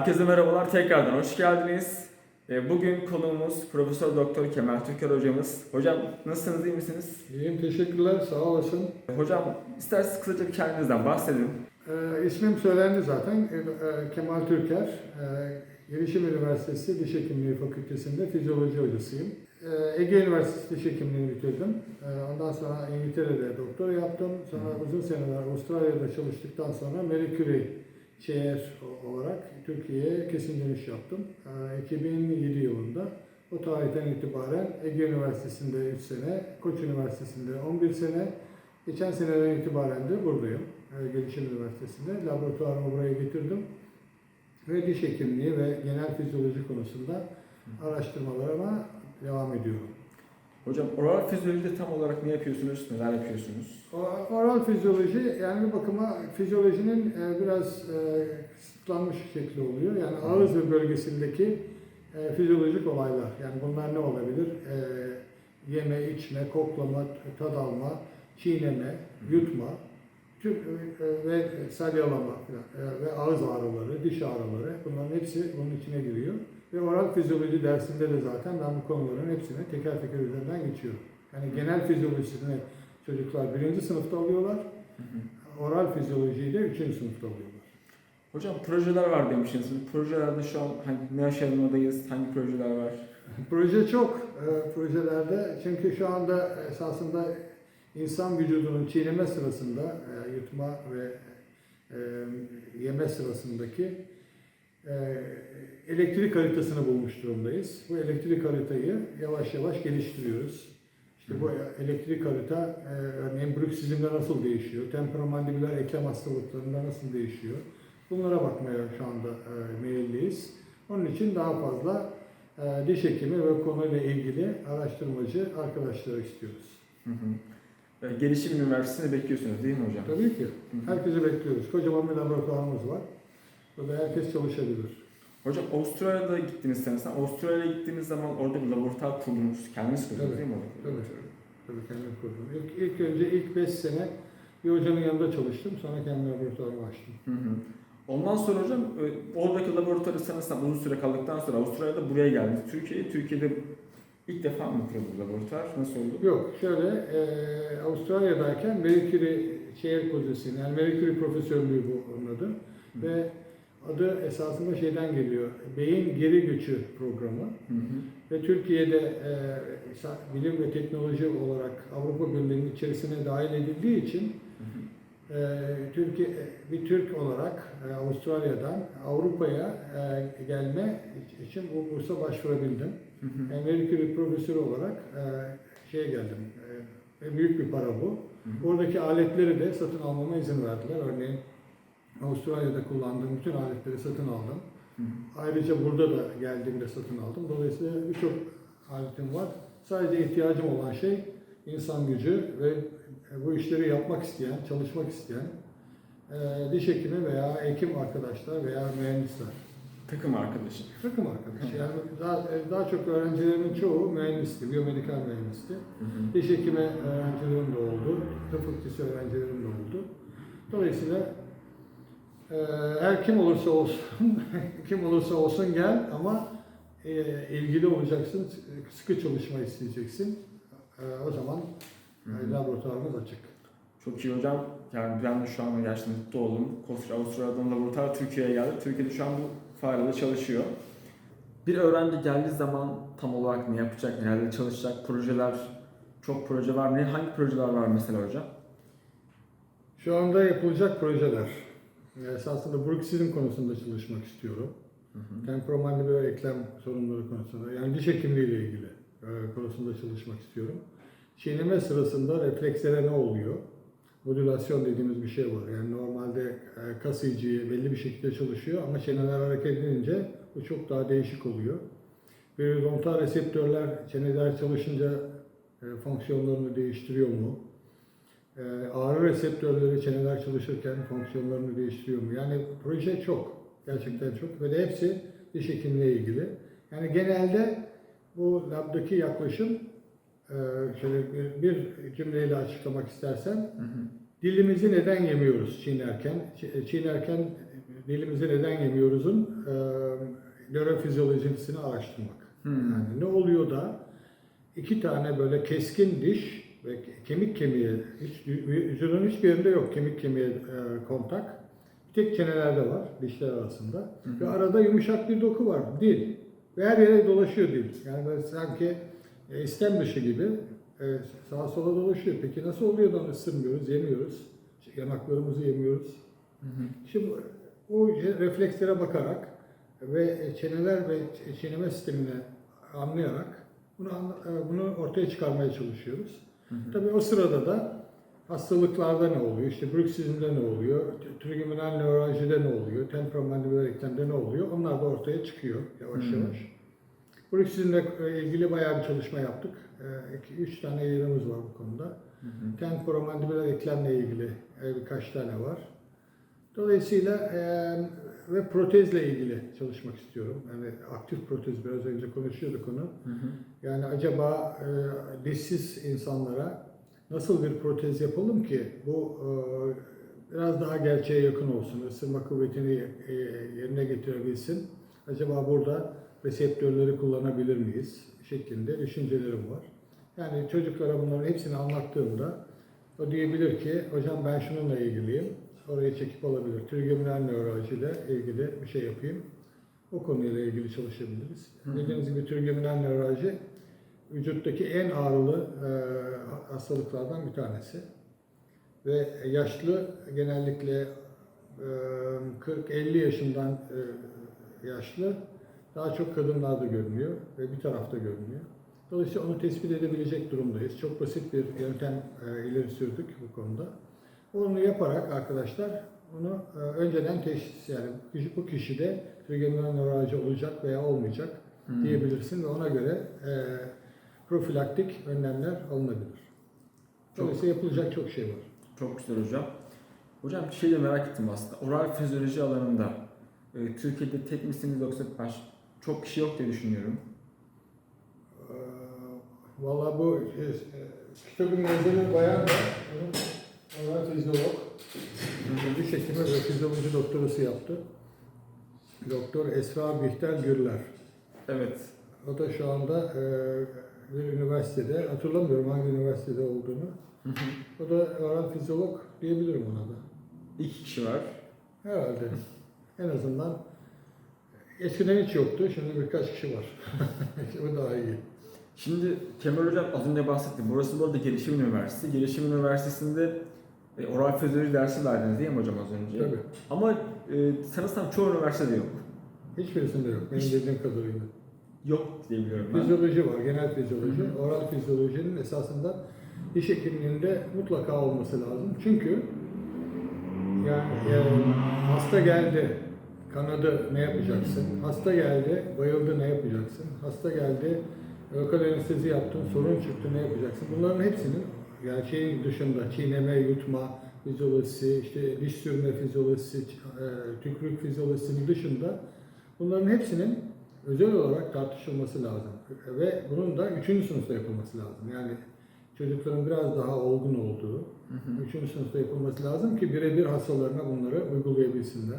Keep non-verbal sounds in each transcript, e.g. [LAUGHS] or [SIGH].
Herkese merhabalar, tekrardan hoş geldiniz. Ee, Bugün konuğumuz Profesör Doktor Kemal Türker hocamız. Hocam nasılsınız, iyi misiniz? İyiyim, teşekkürler, sağ olasın. Hocam isterseniz kısaca bir kendinizden bahsedin. Ee, ismim söylendi zaten, Ee, Kemal Türker. Ee, Gelişim Üniversitesi Diş Hekimliği Fakültesi'nde fizyoloji hocasıyım. Ee, Ege Üniversitesi Diş Hekimliğini bitirdim. Ee, ondan sonra İngiltere'de doktora yaptım. Sonra uzun seneler Avustralya'da çalıştıktan sonra Marie Curie Chair olarak Türkiye'ye kesin dönüş yaptım. Ee, 2007 yılında. O tarihten itibaren Ege Üniversitesi'nde 3 sene, Koç Üniversitesi'nde 11 sene, Geçen seneden itibaren de buradayım. e, Gelişim Üniversitesi'nde. Laboratuvarımı buraya getirdim. Ve diş hekimliği ve genel fizyoloji konusunda araştırmalarıma devam ediyorum. Hocam oral fizyolojide tam olarak ne yapıyorsunuz, neler yapıyorsunuz? Oral fizyoloji yani bir bakıma fizyolojinin e, biraz e, kısıtlanmış şekli oluyor. Yani ağız ve bölgesindeki e, fizyolojik olaylar. Yani bunlar ne olabilir? Yeme, içme, koklama, tad alma, çiğneme, yutma tüm, ve salyalama ve ağız ağrıları, diş ağrıları bunların hepsi bunun içine giriyor. Ve oral fizyoloji dersinde de zaten ben bu konuların hepsini teker teker üzerinden geçiyorum. Yani genel fizyolojisini çocuklar birinci sınıfta alıyorlar. Oral fizyolojiyi de üçüncü sınıfta alıyorlar. Hocam projeler var demiştiniz. Projelerde şu an hangi, ne aşamadayız, hangi projeler var? Proje çok e, projelerde çünkü şu anda esasında insan vücudunun çiğneme sırasında e, yutma ve e, yeme sırasındaki elektrik haritasını bulmuş durumdayız. Bu elektrik haritayı yavaş yavaş geliştiriyoruz. İşte bu elektrik harita e, örneğin bruksizmde nasıl değişiyor, temporomandibüler eklem hastalıklarında nasıl değişiyor. Bunlara bakmaya şu anda e, meyilliyiz. Onun için daha fazla e, diş hekimi ve konuyla ilgili araştırmacı arkadaşları istiyoruz. Hı hı. Ee, Gelişim Üniversitesi'nde bekliyorsunuz değil mi hocam? Tabii ki. Herkesi bekliyoruz. Kocaman bir laboratuvarımız var. Burada herkes çalışabilir. Hocam Avustralya'da gittiniz sanırsam. Avustralya'ya gittiğiniz zaman orada bir laboratuvar kurdunuz. Kendiniz kurdunuz Evet, değil mi tabii. Tabii kendim kurdum. İlk, ilk önce ilk 5 sene bir hocanın yanında çalıştım. Sonra kendi laboratuvarımı açtım. Hı hı. Ondan sonra hocam e, oradaki laboratuvarı sanırsam uzun süre kaldıktan sonra Avustralya'da buraya geldiniz. Türkiye'ye, Türkiye'de ilk defa mı kuruldu laboratuvar? Nasıl oldu? Yok şöyle e, Avustralya'dayken Curie Chair pozisyonu yani Marie Curie profesörlüğü bu onun adı. Ve adı esasında şeyden geliyor. Beyin geri göçü programı. Hı hı. Ve Türkiye'de e, bilim ve teknoloji olarak Avrupa Birliği'nin içerisine dahil edildiği için e, Türkiye bir Türk olarak e, Avustralya'dan Avrupa'ya e, gelme için bu bursa başvurabildim. Hı hı. Marie Curie profesörü olarak e, şeye geldim. E, büyük bir para bu. Hı hı. Oradaki aletleri de satın almama izin verdiler. Örneğin Avustralya'da kullandığım bütün aletleri satın aldım. Hı. Ayrıca burada da geldiğimde satın aldım. Dolayısıyla birçok aletim var. Sadece ihtiyacım olan şey insan gücü ve bu işleri yapmak isteyen, çalışmak isteyen e, diş hekimi veya hekim arkadaşlar veya mühendisler. Takım arkadaşı. Takım arkadaşı. Yani daha, daha çok öğrencilerimin çoğu mühendisti, biyomedikal mühendisti. Hı hı. Diş hekimi öğrencilerim de oldu, tıp fakültesi öğrencilerim de oldu. Dolayısıyla e, her kim olursa olsun, [LAUGHS] kim olursa olsun gel ama e, ilgili olacaksın, sıkı çalışma isteyeceksin. E, o zaman e, laboratuvarımız açık. Çok iyi hocam. Yani ben de şu an gerçekten mutlu oldum. Koskoca Avustralya'dan laboratuvar Türkiye'ye geldi. Türkiye'de şu an bu farede çalışıyor. Bir öğrenci geldiği zaman tam olarak ne yapacak, nerede çalışacak, projeler, çok proje var. Ne, hangi projeler var mesela hocam? Şu anda yapılacak projeler. E, Esasında bruksizm konusunda çalışmak istiyorum. Hı hı. Temporomandibüler eklem sorunları konusunda, yani diş hekimliği ile ilgili e, konusunda çalışmak istiyorum. Çiğneme sırasında reflekslere ne oluyor? Modülasyon dediğimiz bir şey var. Yani normalde e, kas belli bir şekilde çalışıyor ama çeneler hareket edince bu çok daha değişik oluyor. Periodontal reseptörler çeneler çalışınca e, fonksiyonlarını değiştiriyor mu? E, ağrı reseptörleri çeneler çalışırken fonksiyonlarını değiştiriyor mu? Yani proje çok. Gerçekten çok. Ve de hepsi diş hekimliğe ilgili. Yani genelde bu labdaki yaklaşım e, şöyle bir, bir cümleyle açıklamak istersen Hı hı. dilimizi neden yemiyoruz çiğnerken? Çi- Çiğnerken dilimizi neden yemiyoruzun e, nörofizyolojisini araştırmak. Hmm. Yani ne oluyor da iki tane böyle keskin diş ve ke- kemik kemiğe, hiç, vücudun hiçbir yerinde yok kemik kemiğe e, kontak. Bir tek çenelerde var dişler arasında. Ve arada yumuşak bir doku var, dil. Ve her yere dolaşıyor dil. Yani böyle sanki e, istem dışı gibi e, sağa sola dolaşıyor. Peki nasıl oluyor da ısırmıyoruz, yemiyoruz? Yanaklarımızı yemiyoruz. Şimdi o reflekslere bakarak ve çeneler ve çiğneme sistemini anlayarak bunu e, bunu ortaya çıkarmaya çalışıyoruz. Tabii o sırada da hastalıklarda ne oluyor? İşte bruksizmde ne oluyor? Trigeminal nörolojide ne oluyor? Temporomandibular eklemde ne oluyor? Onlar da ortaya çıkıyor yavaş Hmm. yavaş. Bruksizmle e, ilgili bayağı bir çalışma yaptık. 2-3 tane yayınımız var bu konuda. Temporomandibular eklemle ilgili e, birkaç tane var. Dolayısıyla e, ve protezle ilgili çalışmak istiyorum. Yani aktif protez biraz önce konuşuyorduk onu. Yani acaba e, dişsiz insanlara nasıl bir protez yapalım ki bu e, biraz daha gerçeğe yakın olsun, ısırma kuvvetini e, yerine getirebilsin. Acaba burada reseptörleri kullanabilir miyiz şeklinde düşüncelerim var. Yani çocuklara bunların hepsini anlattığımda o diyebilir ki hocam ben şununla ilgiliyim. Orayı çekip alabilir. Trigeminal nörolojiyle ilgili bir şey yapayım. O konuyla ilgili çalışabiliriz. Dediğiniz gibi trigeminal nöroloji vücuttaki en ağrılı e, hastalıklardan bir tanesi. Ve yaşlı genellikle e, 40-50 yaşından e, yaşlı daha çok kadınlarda görünüyor ve bir tarafta görünüyor. Dolayısıyla onu tespit edebilecek durumdayız. Çok basit bir yöntem e, ileri sürdük bu konuda. Onu yaparak arkadaşlar bunu e, önceden teşhis yani kişi- bu kişide trigeminal nöroloji olacak veya olmayacak Hmm. diyebilirsin ve ona göre e, profilaktik önlemler alınabilir. Dolayısıyla yapılacak çok şey var. Çok güzel hocam. Hocam bir şey de merak ettim aslında. Oral fizyoloji alanında e, Türkiye'de tek misiniz yoksa baş, çok kişi yok diye düşünüyorum. Ee, Valla bu e, e, kitabın yazarı ona fizyolog. Diş hekimi ve fizyoloji doktorası yaptı. Doktor Esra Bihter Gürler. Evet. O da şu anda e, bir üniversitede, hatırlamıyorum hangi üniversitede olduğunu. O da oral fizyolog diyebilirim ona da. İki kişi var. Herhalde. En azından eskiden hiç yoktu, şimdi birkaç kişi var. [LAUGHS] Bu daha iyi. Şimdi Kemal Hocam az önce bahsetti. Burası bu arada Gelişim Üniversitesi. Gelişim Üniversitesi'nde e, oral fizyoloji dersi verdiniz değil mi hocam az önce? Tabii. Ama e, sanırsam çoğu üniversitede yok. Hiçbirisinde yok benim Hiç- bildiğim kadarıyla. Yok diye biliyorum ben. Fizyoloji var, genel fizyoloji. Hı hı. Oral fizyolojinin esasında diş hekimliğinde mutlaka olması lazım. Çünkü yani e, hasta geldi, kanadı ne yapacaksın? Hasta geldi, bayıldı ne yapacaksın? Hasta geldi, lokal anestezi yaptın, sorun çıktı ne yapacaksın? Bunların hepsinin yani dışında çiğneme, yutma fizyolojisi, işte diş sürme fizyolojisi, e, tükürük fizyolojisinin dışında bunların hepsinin özel olarak tartışılması lazım. Ve bunun da üçüncü sınıfta yapılması lazım. Yani çocukların biraz daha olgun olduğu, Hı hı. üçüncü sınıfta yapılması lazım ki birebir hastalarına bunları uygulayabilsinler.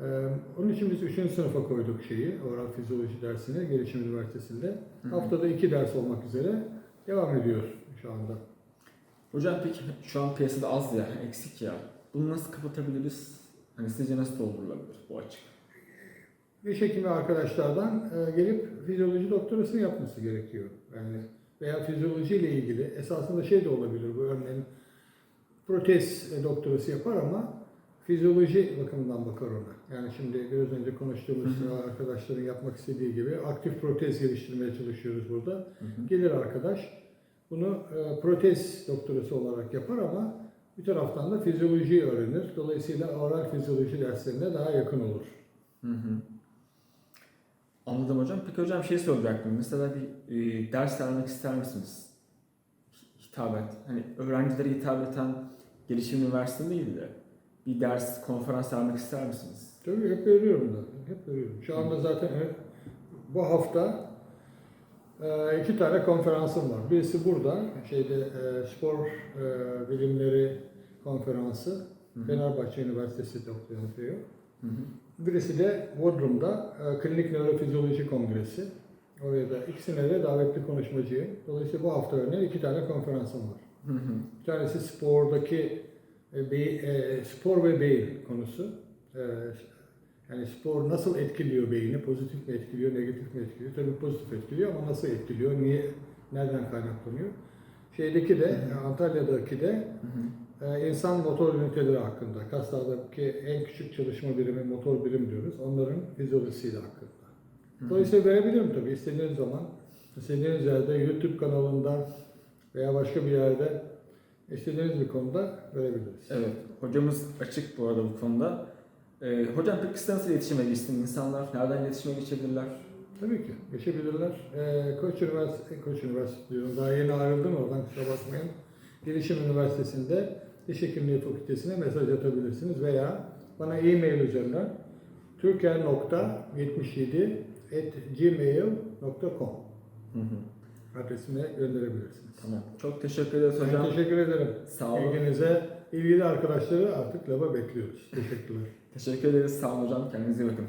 Ee, onun için biz üçüncü sınıfa koyduk şeyi, oral fizyoloji dersini Gelişim Üniversitesi'nde. Hı hı. Haftada iki ders olmak üzere devam ediyor şu anda. Hocam peki şu an piyasada az ya, eksik ya. Bunu nasıl kapatabiliriz? Hani sizce nasıl doldurulabilir bu açık? Diş hekimi arkadaşlardan e, gelip fizyoloji doktorasını yapması gerekiyor. Yani veya fizyoloji ile ilgili esasında şey de olabilir bu örneğin protez doktorası yapar ama fizyoloji bakımından bakar ona. Yani şimdi biraz önce konuştuğumuz Hı hı. arkadaşların yapmak istediği gibi aktif protez geliştirmeye çalışıyoruz burada. Hı hı. Gelir arkadaş bunu e, protez doktorası olarak yapar ama bir taraftan da fizyolojiyi öğrenir. Dolayısıyla oral fizyoloji derslerine daha yakın olur. Hı hı. Anladım hocam. Peki hocam şey soracaktım. Mesela bir e, ders vermek ister misiniz? Hi- Hitabet. Hani öğrencilere hitap eden gelişim üniversitesi değil de bir ders, konferans vermek ister misiniz? Tabii hep veriyorum zaten. Hep veriyorum. Şu anda zaten e, bu hafta iki tane konferansım var. Birisi burada, şeyde e, spor e, bilimleri konferansı. Hı hı. Fenerbahçe Üniversitesi de yapıyor. Hı hı. Birisi de Bodrum'da e, Klinik Nörofizyoloji Kongresi. Oraya da ikisine de davetli konuşmacıyım. Dolayısıyla bu hafta örneğin iki tane konferansım var. Hı hı. Bir tanesi spordaki e, beyi- e, spor ve beyin konusu. E, yani spor nasıl etkiliyor beyni? Pozitif mi etkiliyor, negatif mi etkiliyor? Tabii pozitif etkiliyor ama nasıl etkiliyor? Niye, nereden kaynaklanıyor? Şeydeki de, e, Antalya'daki de Hı hı. e, insan motor üniteleri hakkında. Kaslardaki en küçük çalışma birimi motor birim diyoruz. Onların fizyolojisiyle hakkında. Dolayısıyla verebilirim tabii istediğiniz zaman. istediğiniz yerde YouTube kanalında veya başka bir yerde istediğiniz bir konuda verebiliriz. Evet, hocamız açık bu arada bu konuda. Ee, hocam peki siz nasıl iletişime geçtin? İnsanlar nereden iletişime geçebilirler? Tabii ki geçebilirler. Ee, Koç Üniversitesi, Koç Üniversitesi diyorum daha yeni ayrıldım oradan kusura bakmayın. Gelişim Üniversitesi'nde Diş Hekimliği Fakültesine mesaj atabilirsiniz veya bana e-mail üzerinden türker.77 gmail.com Hı hı. adresine gönderebilirsiniz. Tamam. Çok teşekkür ederiz Ben hocam. teşekkür ederim. Sağ olun. İlginize, ilgili arkadaşları artık lava bekliyoruz. Teşekkürler. Teşekkür ederiz. Sağ olun hocam. Kendinize iyi bakın.